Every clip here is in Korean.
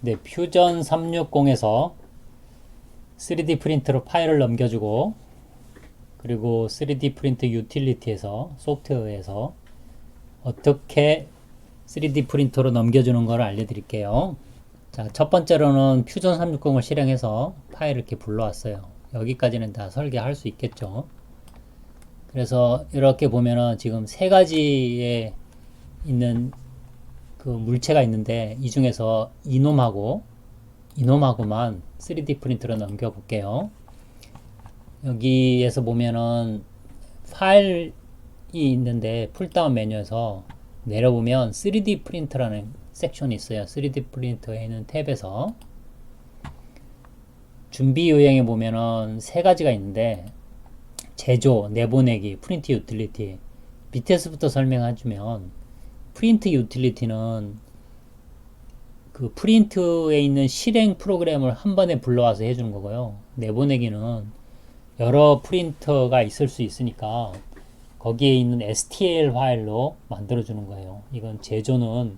네, 퓨전 360에서 3D 프린터로 파일을 넘겨주고 그리고 3D 프린터 유틸리티에서 소프트웨어에서 어떻게 3D 프린터로 넘겨주는 걸 알려드릴게요. 자, 첫 번째로는 퓨전 360을 실행해서 파일을 이렇게 불러왔어요. 여기까지는 다 설계할 수 있겠죠. 그래서 이렇게 보면은 지금 세 가지의 있는 그 물체가 있는데 이 중에서 이놈하고 이놈하고만 3D 프린터로 넘겨 볼게요. 여기에서 보면은 파일이 있는데 풀다운 메뉴에서 내려보면 3D 프린터라는 섹션이 있어요. 3D 프린터에 있는 탭에서 준비 요령에 보면은 세 가지가 있는데 제조, 내보내기, 프린트 유틸리티 밑에서부터 설명해주면 프린트 유틸리티는 그 프린트에 있는 실행 프로그램을 한 번에 불러와서 해주는 거고요. 내보내기는 여러 프린터가 있을 수 있으니까 거기에 있는 STL 파일로 만들어주는 거예요. 이건 제조는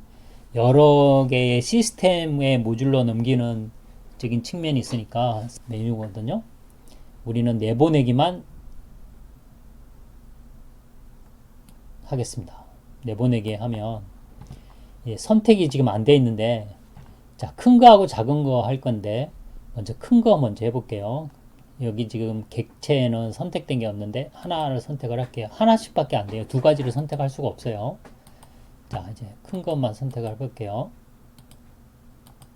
여러 개의 시스템의 모듈로 넘기는 적인 측면이 있으니까 메뉴거든요. 우리는 내보내기만 하겠습니다. 내보내기 하면 예, 선택이 지금 안 돼 있는데 자, 큰 거하고 작은 거 할 건데 먼저 큰 거 먼저 해볼게요. 여기 지금 객체에는 선택된 게 없는데 하나를 선택을 할게요. 하나씩 밖에 안 돼요. 두 가지를 선택할 수가 없어요. 자, 이제 큰 것만 선택을 해볼게요.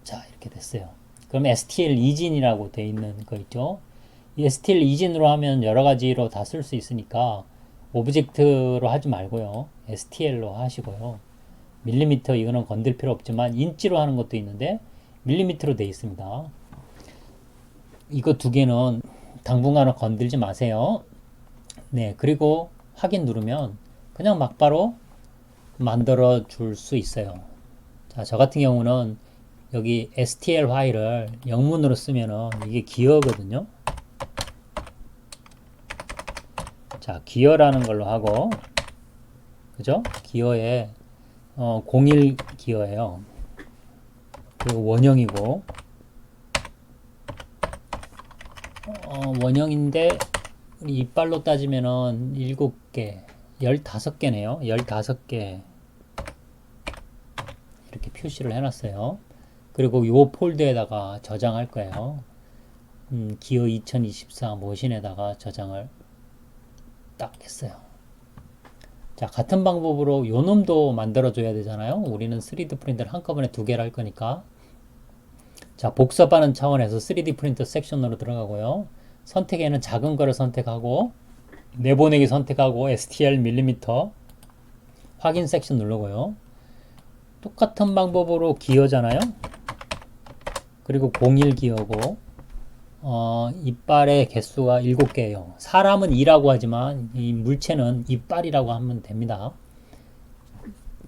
자, 이렇게 됐어요. 그럼 STL 이진이라고 돼 있는 거 있죠? 이 STL 이진으로 하면 여러 가지로 다 쓸 수 있으니까 오브젝트로 하지 말고요. STL로 하시고요. 밀리미터 이거는 건들 필요 없지만 인치로 하는 것도 있는데 밀리미터로 돼 있습니다. 이거 두 개는 당분간은 건들지 마세요. 네, 그리고 확인 누르면 그냥 막바로 만들어 줄 수 있어요. 자, 저 같은 경우는 여기 STL 파일을 영문으로 쓰면은 이게 기어거든요. 자, 기어라는 걸로 하고, 그죠? 기어에, 어, 01 기어예요. 그리고 원형이고, 어, 원형인데, 이빨로 따지면은 7개, 15개네요. 15개. 이렇게 표시를 해놨어요. 그리고 요 폴더에다가 저장할 거예요. 음, 기어 2024 머신에다가 저장을 딱 했어요. 자, 같은 방법으로 요 놈도 만들어줘야 되잖아요. 우리는 3D 프린터를 한꺼번에 두 개를 할 거니까. 자, 복잡하는 차원에서 3D 프린터 섹션으로 들어가고요. 선택에는 작은 거를 선택하고, 내보내기 선택하고, STL 밀리미터, 확인 섹션 누르고요. 똑같은 방법으로 기어잖아요. 그리고 01 기어고, 어, 이빨의 개수가 7개예요. 사람은 2라고 하지만 이 물체는 이빨이라고 하면 됩니다.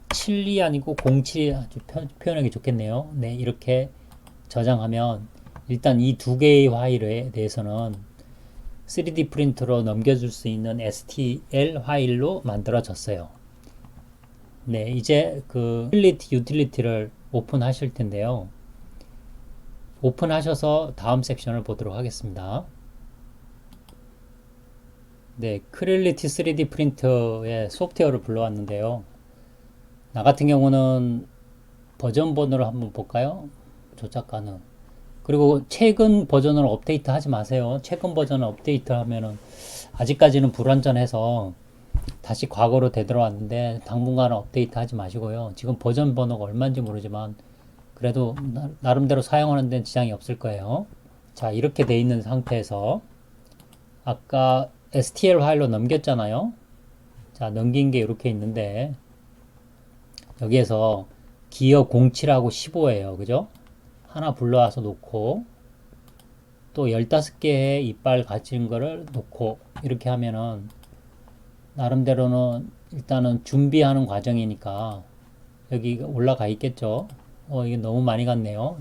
7이 아니고 07이 아주 표, 현하기 좋겠네요. 네, 이렇게 저장하면 일단 이 두 개의 파일에 대해서는 3D 프린터로 넘겨줄 수 있는 STL 파일로 만들어졌어요. 네, 이제 그 유틸리티 유틸리티를 오픈하실 텐데요. 오픈하셔서 다음 섹션을 보도록 하겠습니다. 네, 크릴리티 3D 프린터의 소프트웨어를 불러왔는데요. 나 같은 경우는 버전 번호를 한번 볼까요? 조작 가능. 그리고 최근 버전을 업데이트 하지 마세요. 최근 버전을 업데이트 하면은 아직까지는 불완전해서 다시 과거로 되돌아왔는데 당분간은 업데이트 하지 마시고요. 지금 버전 번호가 얼마인지 모르지만 그래도 나 름대로 사용하는 데는 지장이 없을 거예요. 자, 이렇게 돼 있는 상태에서 아까 STL 파일로 넘겼잖아요. 자, 넘긴 게 이렇게 있는데 여기에서 기어 07하고 15예요. 그죠? 하나 불러와서 놓고 또 15개의 이빨 갖춘 거를 놓고 이렇게 하면은 나름대로는 일단은 준비하는 과정이니까 여기 올라가 있겠죠. 어, 이게 너무 많이 갔네요.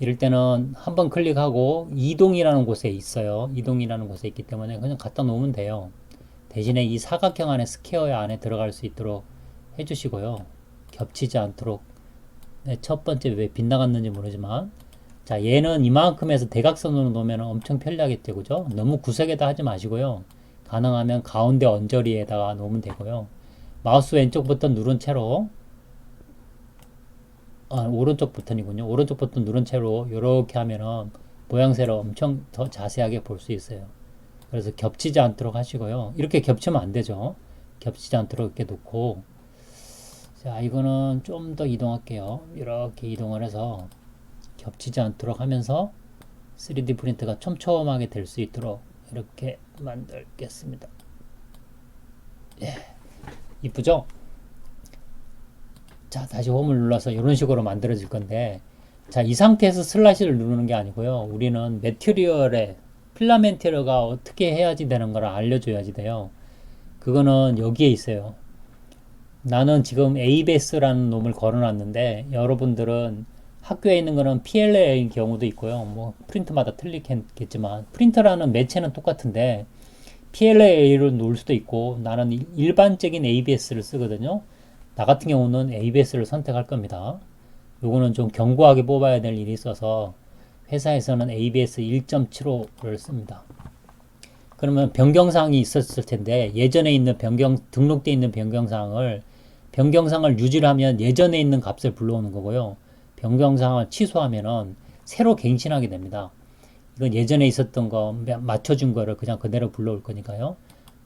이럴 때는 한 번 클릭하고 이동이라는 곳에 있어요. 이동이라는 곳에 있기 때문에 그냥 갖다 놓으면 돼요. 대신에 이 사각형 안에 스퀘어 안에 들어갈 수 있도록 해주시고요. 겹치지 않도록 네, 첫 번째 왜 빗나갔는지 모르지만 자 얘는 이만큼에서 대각선으로 놓으면 엄청 편리하겠죠 그죠 너무 구석에다 하지 마시고요 가능하면 가운데 언저리에다가 놓으면 되고요 마우스 왼쪽 버튼 누른 채로 아, 오른쪽 버튼이군요. 오른쪽 버튼 누른 채로 이렇게 하면은 모양새를 엄청 더 자세하게 볼 수 있어요. 그래서 겹치지 않도록 하시고요. 이렇게 겹치면 안 되죠. 겹치지 않도록 이렇게 놓고. 자 이거는 좀 더 이동할게요. 이렇게 이동을 해서 겹치지 않도록 하면서 3D 프린트가 촘촘하게 될 수 있도록 이렇게 만들겠습니다. 예, 이쁘죠? 자 다시 홈을 눌러서 이런 식으로 만들어질 건데 자 이 상태에서 슬라시를 누르는 게 아니고요 우리는 매트리얼에 필라멘트가 어떻게 해야지 되는 걸 알려줘야지 돼요 그거는 여기에 있어요 나는 지금 ABS라는 놈을 걸어놨는데 여러분들은 학교에 있는 거는 PLA인 경우도 있고요. 뭐 프린트마다 틀리겠지만 프린터라는 매체는 똑같은데 PLA를 놓을 수도 있고 나는 일- 일반적인 ABS를 쓰거든요. 나 같은 경우는 ABS를 선택할 겁니다. 요거는 좀 견고하게 뽑아야 될 일이 있어서 회사에서는 ABS 1.75를 씁니다. 그러면 변경사항이 있었을 텐데 예전에 있는 변경 등록되어 있는 변경사항을 변경사항을 유지를 하면 예전에 있는 값을 불러오는 거고요. 변경사항을 취소하면은 새로 갱신하게 됩니다. 이건 예전에 있었던 거 맞춰준 거를 그냥 그대로 불러올 거니까요.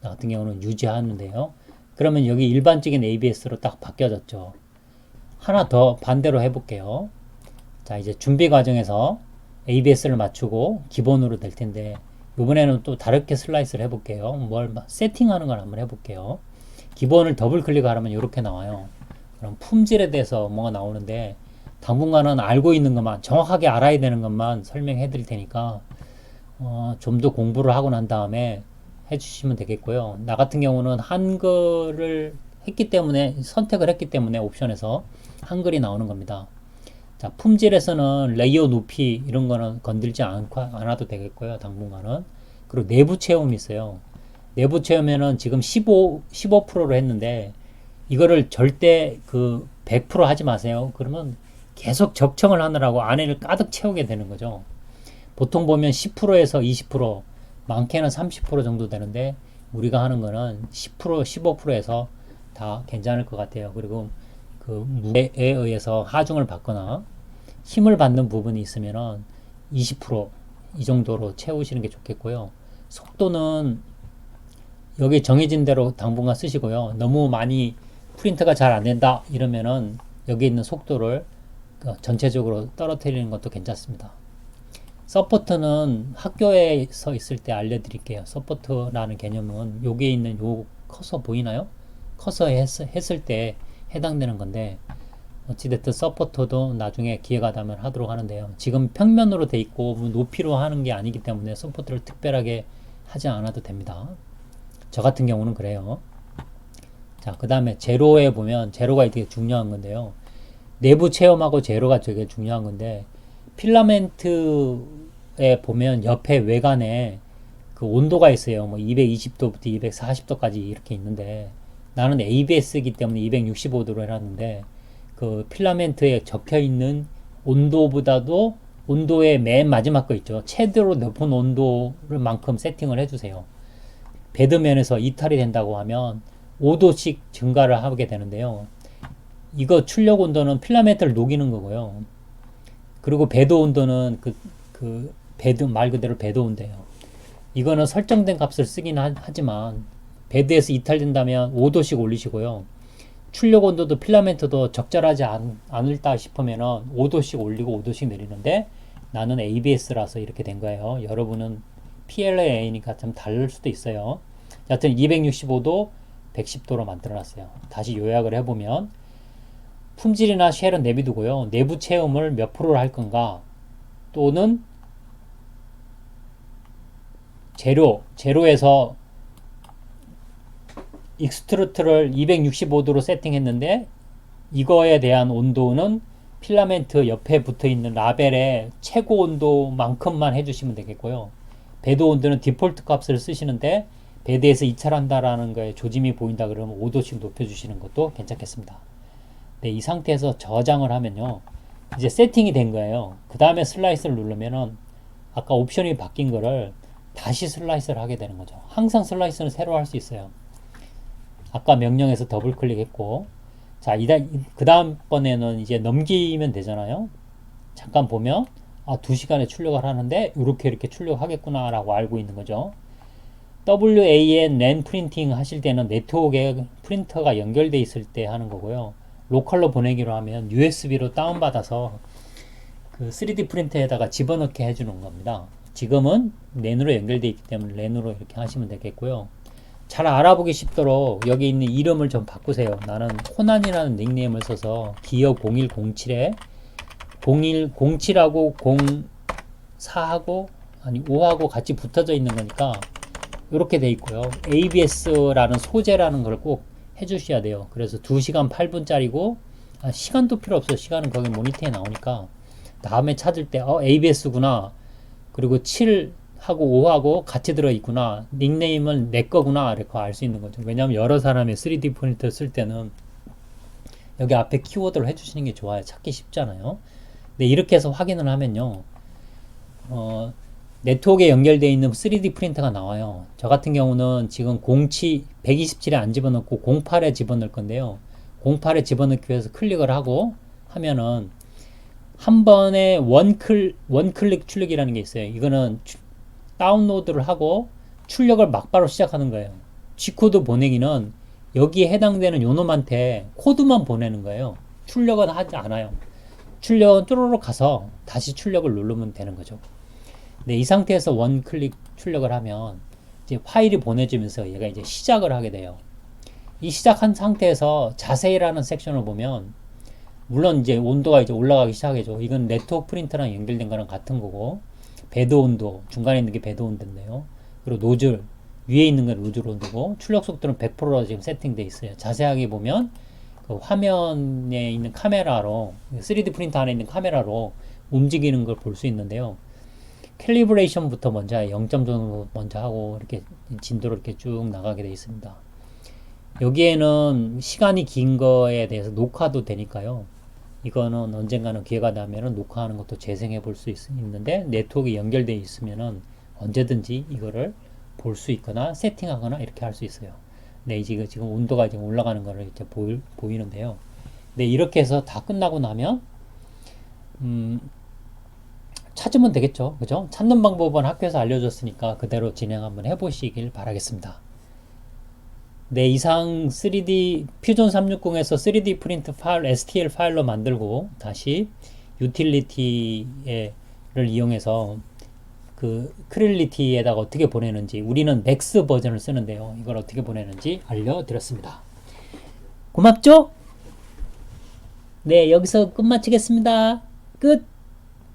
나 같은 경우는 유지하는데요. 그러면 여기 일반적인 ABS로 딱 바뀌어졌죠. 하나 더 반대로 해볼게요. 자, 이제 준비 과정에서 ABS를 맞추고 기본으로 될 텐데 이번에는 또 다르게 슬라이스를 해볼게요. 뭘 마- 세팅하는 걸 한번 해볼게요. 기본을 더블 클릭하면 이렇게 나와요. 그럼 품질에 대해서 뭐가 나오는데 당분간은 알고 있는 것만 정확하게 알아야 되는 것만 설명해 드릴 테니까 어, 좀 더 공부를 하고 난 다음에 해주시면 되겠고요. 나 같은 경우는 한글을 했기 때문에 선택을 했기 때문에 옵션에서 한글이 나오는 겁니다. 자, 품질에서는 레이어 높이 이런 거는 건들지 않고 않아도 되겠고요. 당분간은. 그리고 내부 체험이 있어요. 내부 체험에는 지금 15 15%로 했는데 이거를 절대 그 100% 하지 마세요. 그러면 계속 적청을 하느라고 안에를 가득 채우게 되는 거죠. 보통 보면 10%에서 20%, 많게는 30% 정도 되는데 우리가 하는 거는 10%, 15%에서 다 괜찮을 것 같아요. 그리고 그 무게에 의해서 하중을 받거나 힘을 받는 부분이 있으면은 20%이 정도로 채우시는 게 좋겠고요. 속도는 여기 정해진 대로 당분간 쓰시고요. 너무 많이 프린트가 잘 안 된다 이러면은 여기 있는 속도를 그 전체적으로 떨어뜨리는 것도 괜찮습니다. 서포트는 학교에서 있을 때 알려드릴게요. 서포트라는 개념은 여기에 있는 요 커서 보이나요? 커서에 했, 했을 때 해당되는 건데 어찌됐든 서포터도 나중에 기회가 되면 하도록 하는데요. 지금 평면으로 돼 있고 뭐 높이로 하는 게 아니기 때문에 서포트를 특별하게 하지 않아도 됩니다. 저 같은 경우는 그래요. 자, 그 다음에 제로에 보면 제로가 되게 중요한 건데요. 내부 체험하고 제로가 되게 중요한 건데 필라멘트에 보면 옆에 외관에 그 온도가 있어요. 뭐 220도부터 240도까지 이렇게 있는데 나는 ABS이기 때문에 265도로 해놨는데 그 필라멘트에 적혀 있는 온도보다도 온도의 맨 마지막 거 있죠. 최대로 높은 온도를 만큼 세팅을 해주세요. 배드면에서 이탈이 된다고 하면 5도씩 증가를 하게 되는데요. 이거 출력 온도는 필라멘트를 녹이는 거고요. 그리고 배도 온도는 그, 그 배드 말 그대로 배도 온대요. 이거는 설정된 값을 쓰긴 하, 하지만 배드에서 이탈된다면 5도씩 올리시고요. 출력 온도도 필라멘트도 적절하지 않, 않을다 싶으면은 5도씩 올리고 5도씩 내리는데 나는 ABS라서 이렇게 된 거예요. 여러분은 PLA니까 좀 다를 수도 있어요. 여하튼 265도 110도로 만들어 놨어요. 다시 요약을 해보면 품질이나 쉘은 내비두고요. 내부 체험을 몇 프로를 할 건가 또는 재료, 재료에서 익스트루트를 265도로 세팅했는데 이거에 대한 온도는 필라멘트 옆에 붙어 있는 라벨의 최고 온도만큼만 해주시면 되겠고요. 배드 온도는 디폴트 값을 쓰시는데 배드에서 이탈한다라는 거에 조짐이 보인다 그러면 5도씩 높여주시는 것도 괜찮겠습니다. 네, 이 상태에서 저장을 하면요. 이제 세팅이 된 거예요. 그 다음에 슬라이스를 누르면은 아까 옵션이 바뀐 거를 다시 슬라이스를 하게 되는 거죠. 항상 슬라이스는 새로 할 수 있어요. 아까 명령에서 더블 클릭했고 자, 그 다음번에는 이제 넘기면 되잖아요. 잠깐 보면 아, 2시간에 출력을 하는데 이렇게 이렇게 출력하겠구나라고 알고 있는 거죠. WAN 랜 프린팅 하실 때는 네트워크에 프린터가 연결돼 있을 때 하는 거고요. 로컬로 보내기로 하면 USB로 다운받아서 그 3D 프린터에다가 집어넣게 해주는 겁니다. 지금은 랜으로 연결돼 있기 때문에 랜으로 이렇게 하시면 되겠고요. 잘 알아보기 쉽도록 여기 있는 이름을 좀 바꾸세요. 나는 코난이라는 닉네임을 써서 기업 0107에 0107하고 04하고 아니 5하고 같이 붙어져 있는 거니까 이렇게 돼 있고요. ABS라는 소재라는 걸 꼭 해주셔야 돼요. 그래서 2시간 8분짜리고 아, 시간도 필요 없어. 시간은 거기 모니터에 나오니까 다음에 찾을 때 어, ABS구나. 그리고 7하고 5하고 같이 들어있구나. 닉네임은 내 거구나. 이렇게 알 수 있는 거죠. 왜냐하면 여러 사람이 3D 프린터 쓸 때는 여기 앞에 키워드를 해주시는 게 좋아요. 찾기 쉽잖아요. 네, 이렇게 해서 확인을 하면요. 어, 네트워크에 연결되어 있는 3D 프린터가 나와요. 저 같은 경우는 지금 07, 127에 안 집어넣고 08에 집어넣을 건데요. 08에 집어넣기 위해서 클릭을 하고 하면은 한 번에 원클, 원클릭 출력이라는 게 있어요. 이거는 추- 다운로드를 하고 출력을 막바로 시작하는 거예요. G코드 보내기는 여기에 해당되는 요놈한테 코드만 보내는 거예요. 출력은 하지 않아요. 출력은 뚜루룩 가서 다시 출력을 누르면 되는 거죠. 네, 이 상태에서 원 클릭 출력을 하면 이제 파일이 보내지면서 얘가 이제 시작을 하게 돼요. 이 시작한 상태에서 자세히라는 섹션을 보면 물론 이제 온도가 이제 올라가기 시작해죠. 이건 네트워크 프린터랑 연결된 거랑 같은 거고 배드 온도 중간에 있는 게 배드 온도인데요. 그리고 노즐 위에 있는 건 노즐 온도고 출력 속도는 100%로 지금 세팅돼 있어요. 자세하게 보면 그 화면에 있는 카메라로 3D 프린터 안에 있는 카메라로 움직이는 걸 볼 수 있는데요. 캘리브레이션부터 먼저 0점 정도 먼저 하고 이렇게 진도로 이렇게 쭉 나가게 되어 있습니다. 여기에는 시간이 긴 거에 대해서 녹화도 되니까요. 이거는 언젠가는 기회가 나면은 녹화하는 것도 재생해 볼 수 있는데 네트워크 연결되어 있으면은 언제든지 이거를 볼 수 있거나 세팅하거나 이렇게 할 수 있어요. 네, 지금 지금 온도가 지금 올라가는 거를 이제 보이, 보이는데요. 네, 이렇게 해서 다 끝나고 나면 음, 찾으면 되겠죠. 그죠? 찾는 방법은 학교에서 알려줬으니까 그대로 진행 한번 해보시길 바라겠습니다. 네, 이상 3D 퓨전 360에서 3D 프린트 파일 STL 파일로 만들고 다시 유틸리티를 이용해서 그 크릴리티에다가 어떻게 보내는지 우리는 맥스 버전을 쓰는데요. 이걸 어떻게 보내는지 알려드렸습니다. 고맙죠? 네, 여기서 끝마치겠습니다. 끝!